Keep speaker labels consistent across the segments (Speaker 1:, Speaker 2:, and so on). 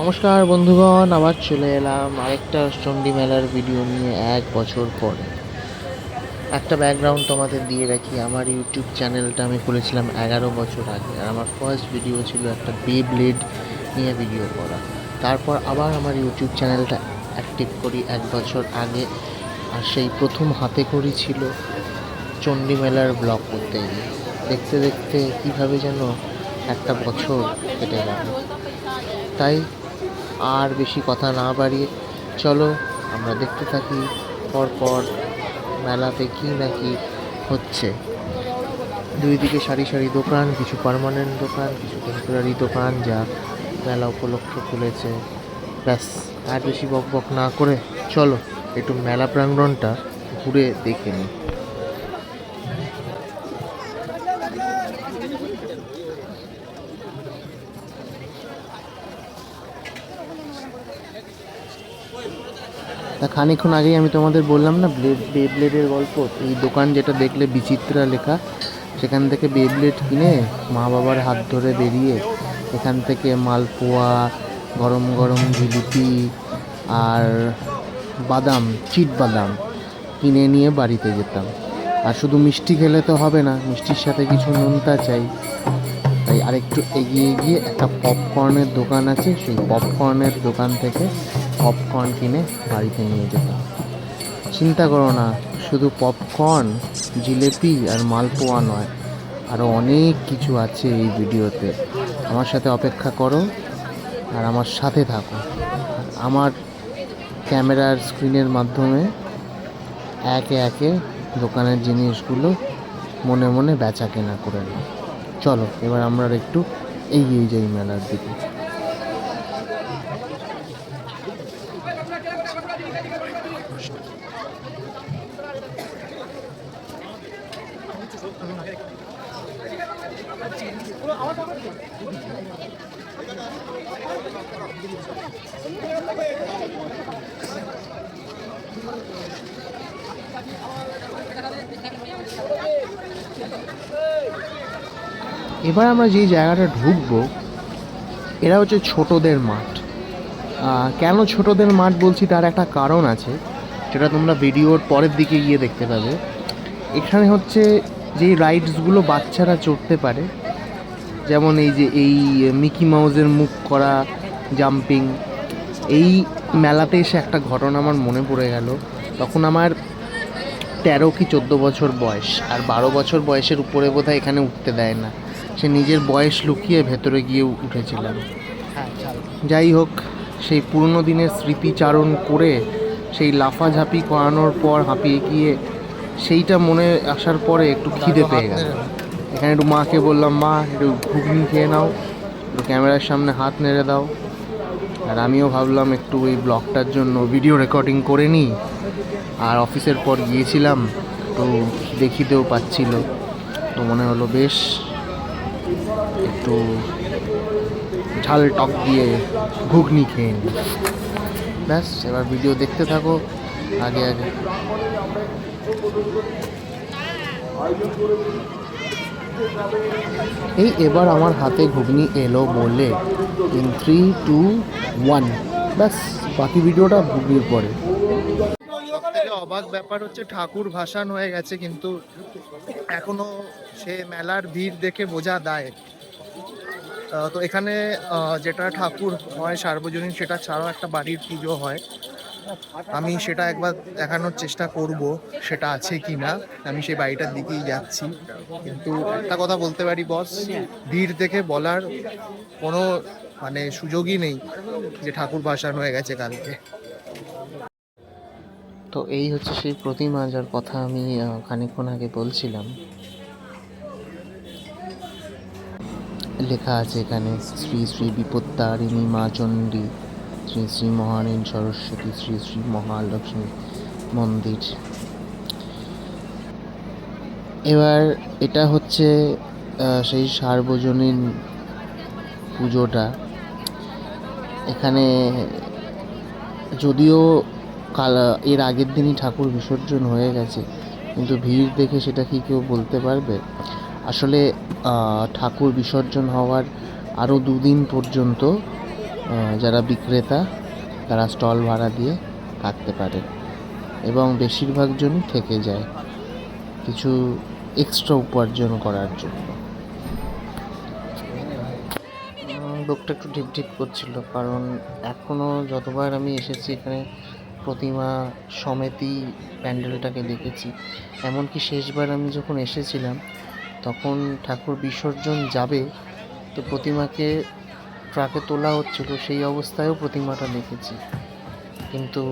Speaker 1: নমস্কার বন্ধুগণ, আবার চলে এলাম আরেকটা চণ্ডী মেলার ভিডিও নিয়ে এক বছর পরে। একটা ব্যাকগ্রাউন্ড তোমাদের দিয়ে রাখি, আমার ইউটিউব চ্যানেলটা আমি খুলেছিলাম এগারো বছর আগে, আর আমার ফার্স্ট ভিডিও ছিল একটা বে ব্লেড নিয়ে ভিডিও করা। তারপর আবার আমার ইউটিউব চ্যানেলটা অ্যাক্টিভ করি এক বছর আগে, আর সেই প্রথম হাতে করি ছিল চণ্ডী মেলার ব্লগ করতে গিয়ে। দেখতে দেখতে কীভাবে যেন একটা বছর কেটে গেল। তাই আর বেশি কথা না বাড়িয়ে চলো আমরা দেখতে থাকি, পরপর মেলাতে কি না কি হচ্ছে। দুই দিকে সারি সারি দোকান, কিছু পার্মানেন্ট দোকান, কিছু টেম্পোরারি দোকান যা মেলা উপলক্ষে খুলেছে ব্যাস, আর বেশি বক বক না করে চলো একটু মেলা প্রাঙ্গণটা ঘুরে দেখে নিই। তা খানিক্ষণ আগেই আমি তোমাদের বললাম না বে ব্লেডের গল্প? এই দোকান যেটা দেখলে বিচিত্রা লেখা, সেখান থেকে বে ব্লেড কিনে মা বাবার হাত ধরে বেরিয়ে এখান থেকে মালপোয়া, গরম গরম জিলিপি আর বাদাম, চিট বাদাম কিনে নিয়ে বাড়িতে যেতাম। আর শুধু মিষ্টি খেলে তো হবে না, মিষ্টির সাথে কিছু নোনতা চাই। তাই আরেকটু এগিয়ে গিয়ে একটা পপকর্নের দোকান আছে, সেই পপকর্নের দোকান থেকে পপকর্ন কিনে বাড়িতে নিয়ে যেতাম। চিন্তা করো না, শুধু পপকর্ন জিলেপি আর মালপোয়া নয় আরও অনেক কিছু আছে এই ভিডিওতে। আমার সাথে অপেক্ষা করো আর আমার সাথে থাকো। আমার ক্যামেরার স্ক্রিনের মাধ্যমে একে একে দোকানের জিনিসগুলো মনে মনে বেচা কেনা করে নাও। চলো, এবার আমরা একটু এগিয়ে যাই মেলার দিকে। এবার আমরা যেই জায়গাটা ঢুকবো এরা হচ্ছে ছোটদের মাঠ। কেন ছোটদের মাঠ বলছি তার একটা কারণ আছে যেটা তোমরা ভিডিওর পরের দিকে গিয়ে দেখতে পাবে। এখানে হচ্ছে যেই রাইডসগুলো বাচ্চারা চড়তে পারে যেমন এই যে এই মিকি মাউসের মুখ করা জাম্পিং এই মেলাতে এসে একটা ঘটনা আমার মনে পড়ে গেল। তখন আমার তেরো কি চোদ্দ বছর বয়স আর বারো বছর বয়সের উপরে বোধহয় এখানে উঠতে দেয় না। সে নিজের বয়স লুকিয়ে ভেতরে গিয়ে উঠেছিলাম। যাই হোক সেই পুরনো দিনের স্মৃতিচারণ করে সেই লাফাঝাপি করানোর পর হাঁপিয়ে গিয়ে সেইটা মনে আসার পরে একটু খিদে পেয়ে গেল। এখানে একটু মাকে বললাম মা একটু ঘুগনি খেয়ে নাও একটু ক্যামেরার সামনে হাত নেড়ে দাও। আর আমিও ভাবলাম একটু এই ব্লগটার জন্য ভিডিও রেকর্ডিং করে নিই। আর অফিসের পর গিয়েছিলাম তো দেখিতেও পাচ্ছিল। তো মনে হলো বেশ একটু ঝাল টক দিয়ে ঘুগনি খেয়ে নিই ব্যাস, এবার ভিডিও দেখতে থাকো, আগে আগে। এই এবার আমার হাতে ঘুগনি এলো বলে ইন থ্রি টু ওয়ান ব্যাস, বাকি ভিডিওটা ঘুগনির পরে। অবাক ব্যাপার হচ্ছে, ঠাকুর ভাসান হয়ে গেছে, কিন্তু এখনও সে মেলার ভিড় দেখে বোঝা দেয়। তো এখানে যেটা ঠাকুর হয় সার্বজনীন সেটা ছাড়াও একটা বাড়ির পুজো হয়। আমি সেটা একবার দেখানোর চেষ্টা করব সেটা আছে কি না আমি সেই বাড়িটার দিকেই যাচ্ছি। কিন্তু একটা কথা বলতে পারি বস ভিড় দেখে বলার কোনো মানে সুযোগই নেই যে ঠাকুর ভাসান হয়ে গেছে কালকে। তো এই হচ্ছে সেই প্রতিমা যার কথা আমি আহ, খানিকক্ষণ আগে বলছিলাম। লেখা আছে এখানে, শ্রী শ্রী বিপত্তারিণী মা চণ্ডী, শ্রী শ্রী মহানীল সরস্বতী, শ্রী শ্রী মহালক্ষ্মী মন্দির। এবার এটা হচ্ছে সেই সার্বজনীন পুজোটা। এখানে যদিও কাল, এর আগের দিনই ঠাকুর বিসর্জন হয়ে গেছে, কিন্তু ভিড় দেখে সেটা কি কেউ বলতে পারবে? আসলে ঠাকুর বিসর্জন হওয়ার আরও দুদিন পর্যন্ত যারা বিক্রেতা, তারা স্টল ভাড়া দিয়ে থাকতে পারে এবং বেশিরভাগ জনই থেকে যায় কিছু এক্সট্রা উপার্জন করার জন্য। লোকটা একটু ঢিপ ঢিপ করছিল, কারণ এখনও যতবার আমি এসেছি এখানে, প্রতিমা সমেতি প্যান্ডেলটাকে দেখেছি। এমনকি শেষবার আমি যখন এসেছিলাম তখন ঠাকুর বিসর্জন যাবে, তো প্রতিমাকে ট্রাকে তোলা হচ্ছিল, সেই অবস্থায়ও প্রতিমাটা দেখেছি। কিন্তু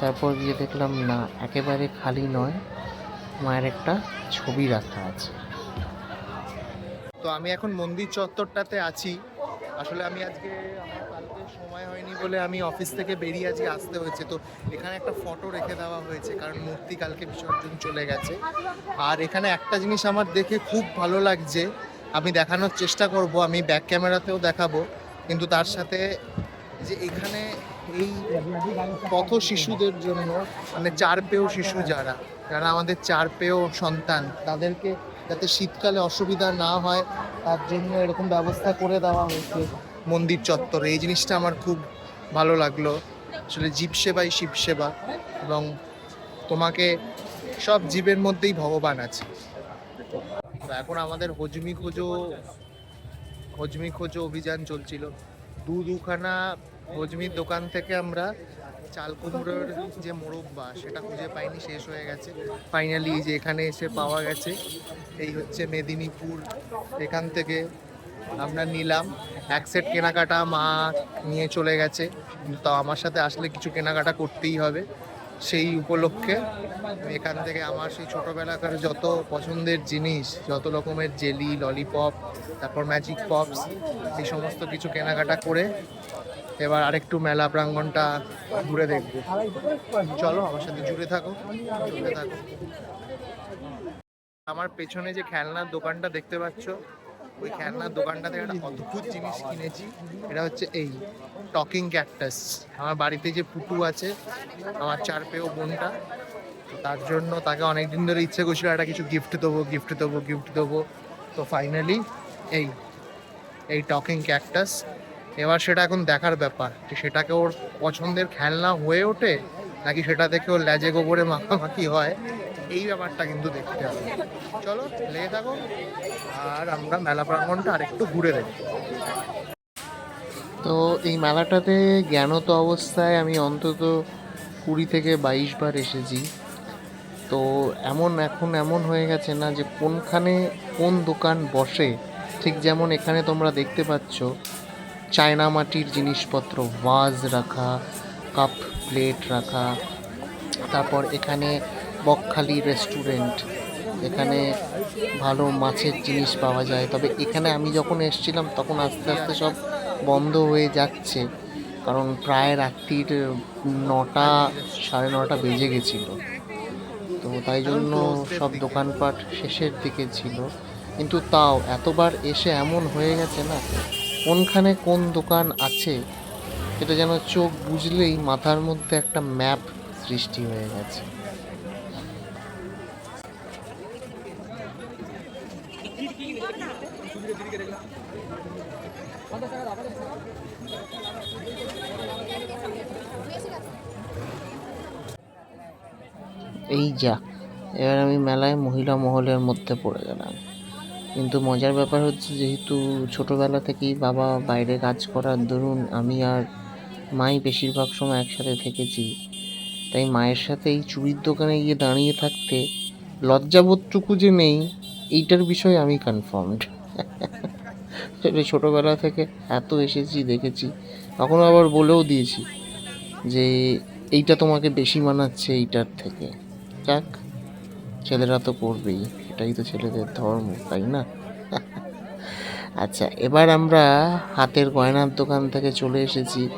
Speaker 1: তারপর গিয়ে দেখলাম, না, একেবারে খালি নয়, মায়ের একটা ছবি রাখা আছে। তো আমি এখন মন্দির চত্বরটাতে আছি। আসলে আমি আজকে সময় হয়নি বলে আমি অফিস থেকে বেরিয়ে আজকে আসতে হয়েছে। তো এখানে একটা ফটো রেখে দেওয়া হয়েছে, কারণ মূর্তি কালকে বিসর্জন চলে গেছে। আর এখানে একটা জিনিস আমার দেখে খুব ভালো লাগছে, আমি দেখানোর চেষ্টা করব, আমি ব্যাক ক্যামেরাতেও দেখাবো। কিন্তু তার সাথে যে এখানে এই পথ শিশুদের জন্য মানে চার পেয়েও শিশু যারা যারা আমাদের চার পেয়েও সন্তান, তাদেরকে যাতে শীতকালে অসুবিধা না হয়, তার জন্য এরকম ব্যবস্থা করে দেওয়া হয়েছে। মন্দির চত্বরে, এই জিনিসটা আমার খুব ভালো লাগল। আসলে জীব সেবাই শিব সেবা এবং তোমাকে সব জীবের মধ্যেই ভগবান আছে। তো এখন আমাদের হজমি খোঁজো হজমি খোঁজো অভিযান চলছিল। দু দুখানা হজমির দোকান থেকে আমরা চাল কুমড়োর যে মোরব্বা, সেটা খুঁজে পাইনি, শেষ হয়ে গেছে। ফাইনালি যে এখানে এসে পাওয়া গেছে, এই হচ্ছে মেদিনীপুর, এখান থেকে আমরা নিলাম। এক সেট কেনাকাটা মা নিয়ে চলে গেছে। তো আমার সাথে আসলে কিছু কেনাকাটা করতেই হবে সেই উপলক্ষে। এখান থেকে আমার সেই ছোটোবেলাকার যত পছন্দের জিনিস, যত রকমের জেলি ললিপপ তারপর ম্যাজিক পপস এই সমস্ত কিছু কেনাকাটা করে এবার আরেকটু মেলা প্রাঙ্গণটা ঘুরে দেখব। চলো আমার সাথে জুড়ে থাকো জুড়ে থাকো। আমার পেছনে যে খেলনার দোকানটা দেখতে পাচ্ছ ওই খেলনার দোকানটা থেকে একটা অদ্ভুত জিনিস কিনেছি। এটা হচ্ছে এই টকিং ক্যাকটাস। আমার বাড়িতে যে পুটু আছে, আমার চার পেয়েও বোনটা তার জন্য তাকে অনেক দিন ধরে ইচ্ছে করছিল একটা কিছু গিফট দেবো গিফট দেবো গিফট দেবো। তো ফাইনালি এই এই টকিং ক্যাকটাস। এবার সেটা এখন দেখার ব্যাপার যে সেটাকে ওর পছন্দের খেলনা হয়ে ওঠে নাকি সেটা দেখে ওর ল্যাজে গোবরে মাখামাখি হয়? এই ব্যাপারটা কিন্তু দেখতে হবে। চলো, লেগে থাকো, আর আমরা মেলা প্রাঙ্গণটা আরেকটু ঘুরে দেখি। তো এই মেলাটাতে জ্ঞানত অবস্থায় আমি অন্তত কুড়ি থেকে বাইশ বার এসেছি। তো এমন এখন এমন হয়ে গেছে না যে কোনখানে কোন দোকান বসে, ঠিক যেমন এখানে তোমরা দেখতে পাচ্ছ, চায়না মাটির জিনিসপত্র, ভাজ রাখা কাপ প্লেট রাখা। তারপর এখানে বকখালি রেস্টুরেন্ট। এখানে ভালো মাছের জিনিস পাওয়া যায়। তবে এখানে আমি যখন এসেছিলাম, তখন আস্তে আস্তে সব বন্ধ হয়ে যাচ্ছে। কারণ প্রায় রাত্রির নটা, সাড়ে নটা বেজে গেছিল। তো তাই জন্য সব দোকানপাট শেষের দিকে ছিল। কিন্তু তাও এতবার এসে এমন হয়ে গেছে না, কোনখানে কোন দোকান আছে এটা যেন চোখ বুঝলেই মাথার মধ্যে একটা ম্যাপ সৃষ্টি হয়ে গেছে। এই যা, এবার আমি মেলায় মহিলা মহলের মধ্যে পড়ে গেলাম। কিন্তু মজার ব্যাপার হচ্ছে, যেহেতু ছোটোবেলা থেকেই বাবা বাইরে কাজ করার দরুন আমি আর মাই বেশিরভাগ সময় একসাথে থেকেছি। তাই মায়ের সাথে এই চুড়ির দোকানে গিয়ে দাঁড়িয়ে থাকতে লজ্জাবোধটুকু যে নেই, এইটার বিষয়ে আমি কনফার্মড ছোটোবেলা থেকে এত এসেছি, দেখেছি, তখন আবার বলেও দিয়েছি যে এইটা তোমাকে বেশি মানাচ্ছে এইটার থেকে। যাক, ছেলেরা তো করবেই, এটাই তো ছেলেদের ধর্ম, তাই না? আচ্ছা এবার আমরা হাতের গয়নার দোকান থেকে চলে এসেছি।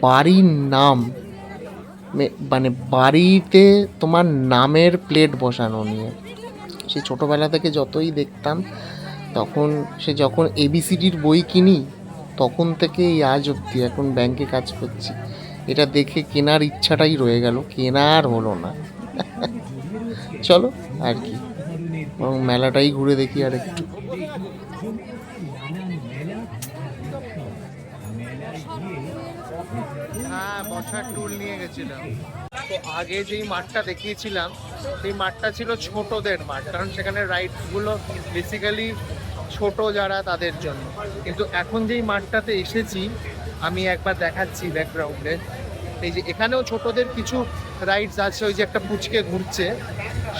Speaker 1: বাড়ির নাম মানে বাড়িতে তোমার নামের প্লেট বসানো নিয়ে। সে ছোটোবেলা থেকে যতই দেখতাম, তখন সে যখন এবিসিডির বই কিনি, তখন থেকে এই আজ অবধি এখন ব্যাংকে কাজ করছি। এটা দেখে কেনার ইচ্ছাটাই রয়ে গেল, কেনার হলো না। চলো, আর কি। বরং মেলাটাই ঘুরে দেখি আর একটু হ্যাঁ টুল নিয়ে গেছিলাম। তো আগে যেই মাঠটা দেখিয়েছিলাম, সেই মাঠটা ছিল ছোটদের মাঠ, কারণ সেখানে রাইডসগুলো বেসিক্যালি ছোট যারা তাদের জন্য। কিন্তু এখন যেই মাঠটাতে এসেছি, আমি একবার দেখাচ্ছি ব্যাকগ্রাউন্ডে এই যে এখানেও ছোটদের কিছু রাইডস আছে, ওই যে একটা পুচকে ঘুরছে।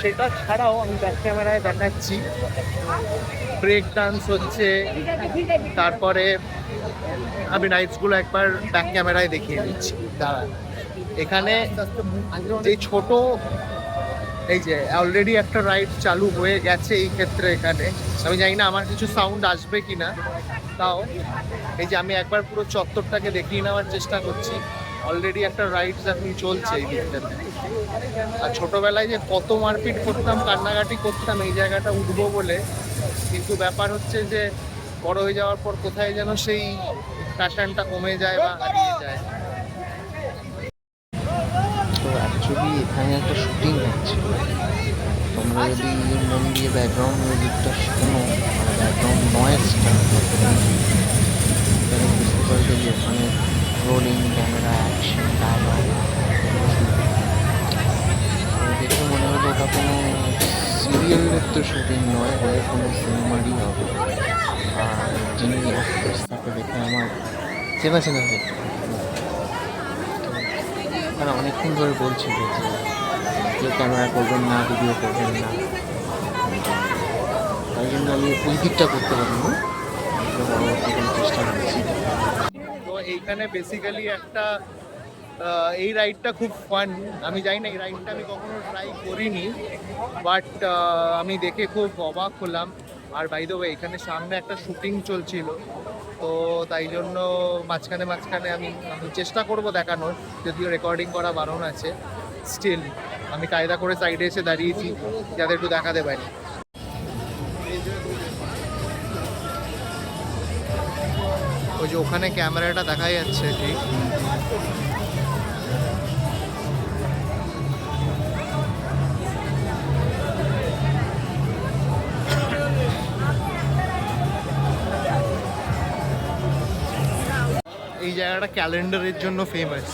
Speaker 1: সেটা ছাড়াও আমি ব্যাক ক্যামেরায় দেখাচ্ছি। ব্রেক ডান্স হচ্ছে। তারপরে আমি রাইডসগুলো একবার ব্যাক ক্যামেরায় দেখিয়ে দিচ্ছি। দাঁড়া এখানে যে ছোট, এই যে অলরেডি একটা রাইড চালু হয়ে গেছে এই ক্ষেত্রে এখানে। আমি জানি না আমার কিছু সাউন্ড আসবে কিনা, তাও। এই যে আমি একবার পুরো চত্বরটাকে দেখিয়ে নেওয়ার চেষ্টা করছি। অলরেডি একটা রাইডস এখন চলছে এই দিকটাতে। আর ছোটবেলায় যে কত মারপিট করতাম, কান্নাকাটি করতাম, এই জায়গাটা উঠবো বলে। কিন্তু ব্যাপার হচ্ছে যে বড় হয়ে যাওয়ার পর কোথায় যেন সেই প্যাশনটা কমে যায় বা হারিয়ে যায়। অ্যাকচুয়ালি এখানে একটা শুটিং হচ্ছে। তোমরা যদি মন দিয়ে ব্যাকগ্রাউন্ড মিউজিকটা শোনো মানে ব্যাকগ্রাউন্ড নয়েজটা তাহলে বুঝতে পারবে যে ওখানে রোলিং ক্যামেরা অ্যাকশন ডায়লগ দেখে মনে হলো ওটা কোনো সিরিয়ালের তো শুটিং নয়, হলে কোনো সিনেমারই হবে। আর যিনি দেখে আমার চেনা চেনা তারা অনেকক্ষণ ধরে বলছিল যে ক্যামেরা করবেন না ভিডিও করবেন না। তাই জন্য আমি ওই দিকটা করতে পরবর্তীকালে চেষ্টা এইখানে বেসিক্যালি একটা এই রাইডটা খুব ফান আমি জানি না, এই রাইডটা আমি কখনো ট্রাই করিনি বাট আমি দেখে খুব অবাক হলাম। আর বাই দ্য ওয়ে এখানে সামনে একটা শুটিং চলছিল। তো তাই জন্য মাঝখানে মাঝখানে আমি আমি চেষ্টা করব দেখানোর, যদিও রেকর্ডিং করা বারণ আছে। স্টিল আমি কায়দা করে সাইডে এসে দাঁড়িয়েছি যাতে একটু দেখাতে পারি ওই যে ওখানে ক্যামেরাটা দেখা যাচ্ছে, ঠিক? এই জায়গাটা ক্যালেন্ডারের জন্য ফেমাস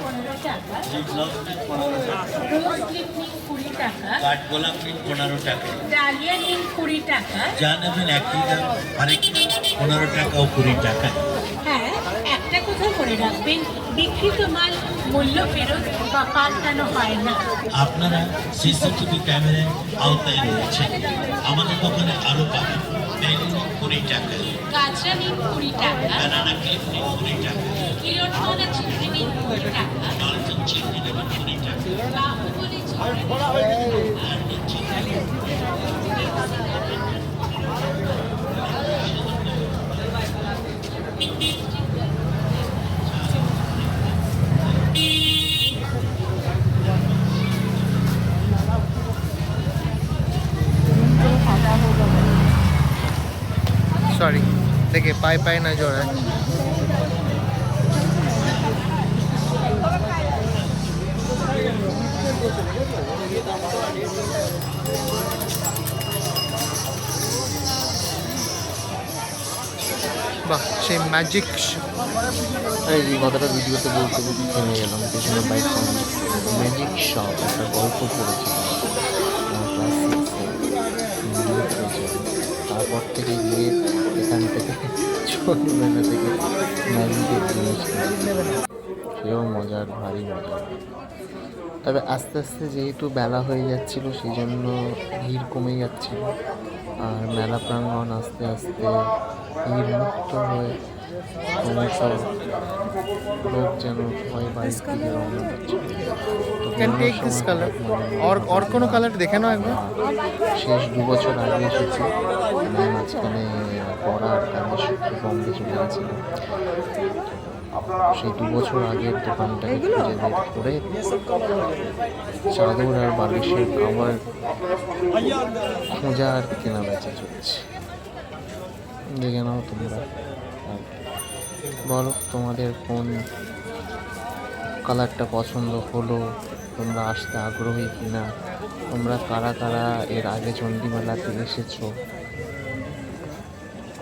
Speaker 2: পনেরো টাকা কুড়ি
Speaker 3: কাঠগোলাপ নিন পনেরো টাকা।
Speaker 2: ডালিয়া নিন কুড়ি টাকা
Speaker 3: যা নেবেন একই দাম পনেরো টাকা ও কুড়ি টাকা
Speaker 2: মনে রাখবেন। বিক্রিত মাল মূল্য ফেরত বা পাল্টানো হয় না।
Speaker 3: আপনারা সিসিটিভি ক্যামেরার আওতায় রয়েছেন। আমাদের দোকানে আরও পাবেন। নিন কুড়ি টাকা
Speaker 2: গাজরা নিন কুড়ি টাকা
Speaker 3: ব্যানানা ক্লিপ নিন কুড়ি টাকা
Speaker 2: কিরণমালা চিংড়ি নিন কুড়ি টাকা
Speaker 3: ডলফিন চিংড়ি নেবেন কুড়ি টাকা
Speaker 2: বাহুবলী চিংড়ি
Speaker 3: আর নিচ্ছি
Speaker 1: সরি দেখে পায়ে পায়ে না জড়ায়। বাহ, সেই ম্যাজিক এই কথাটা ভিডিওতে গেলাম ম্যাজিক শপ একটা গল্প পড়েছিলাম তারপর থেকে গিয়ে এখান থেকে ছোটবেলা থেকে ম্যাজিকের জিনিস সেও মজার, ভারী মজা তবে আস্তে আস্তে যেহেতু বেলা হয়ে যাচ্ছিল সেই জন্য ভিড় কমে যাচ্ছিল। আর মেলা প্রাঙ্গণ আস্তে আস্তে ভিড় মুক্ত হয়ে ক্রমশ লোক যেন থেকে রওনা
Speaker 4: or কোনো কালার দেখে নাও একবার।
Speaker 1: শেষ দু বছর আগে এসেছি। আমি মাঝখানে পড়ার কাজের সূত্রে বম্বে চলে গেছিলাম সেই দু বছর আগের দোকানটাকে খুঁজে বের করে চাদর আর বালিশের খাবার খোঁজা আর কেনা বেচা চলছে। দেখে নাও তোমরা। আর বলো, তোমাদের কোন কালারটা পছন্দ হলো? তোমরা আসতে আগ্রহী কিনা? তোমরা কারা কারা এর আগে চণ্ডীমেলাতে এসেছ?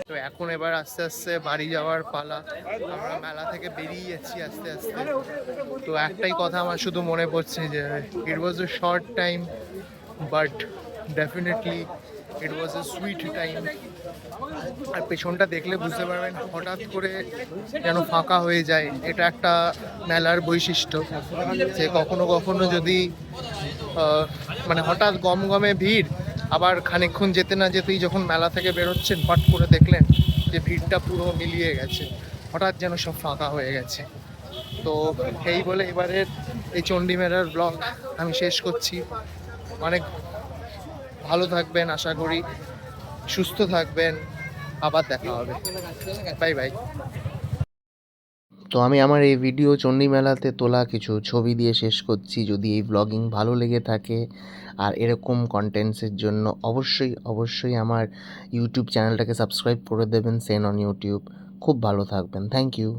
Speaker 4: তো এখন এবার আস্তে আস্তে বাড়ি যাওয়ার পালা। আমরা মেলা থেকে বেরিয়ে যাচ্ছি আস্তে আস্তে। তো একটাই কথা আমার শুধু মনে পড়ছে যে it was a short time but definitely it was a sweet time আর পেছনটা দেখলে বুঝতে পারবেন, হঠাৎ করে যেন ফাঁকা হয়ে যায়। এটা একটা মেলার বৈশিষ্ট্য। যে কখনো কখনো যদি মানে হঠাৎ গম গমে ভিড়, আবার খানিকক্ষণ যেতে না যেতেই যখন মেলা থেকে বেরোচ্ছেন পট করে দেখলেন যে ভিড়টা পুরো মিলিয়ে গেছে। হঠাৎ যেন সব ফাঁকা হয়ে গেছে। তো এই বলে এবারের এই চণ্ডী মেলার ব্লগ আমি শেষ করছি। অনেক ভালো থাকবেন, আশা করি। সুস্থ থাকবেন, আবার দেখা হবে। Bye bye.
Speaker 1: তো আমি আমার এই ভিডিও চণ্ডী মেলাতে তোলা কিছু ছবি দিয়ে শেষ করছি। যদি এই ব্লগিং ভালো লেগে থাকে আর এরকম কন্টেন্টসের জন্য অবশ্যই অবশ্যই আমার ইউটিউব চ্যানেলটাকে সাবস্ক্রাইব করে দেবেন সেন অন ইউটিউব খুব ভালো থাকবেন। Thank you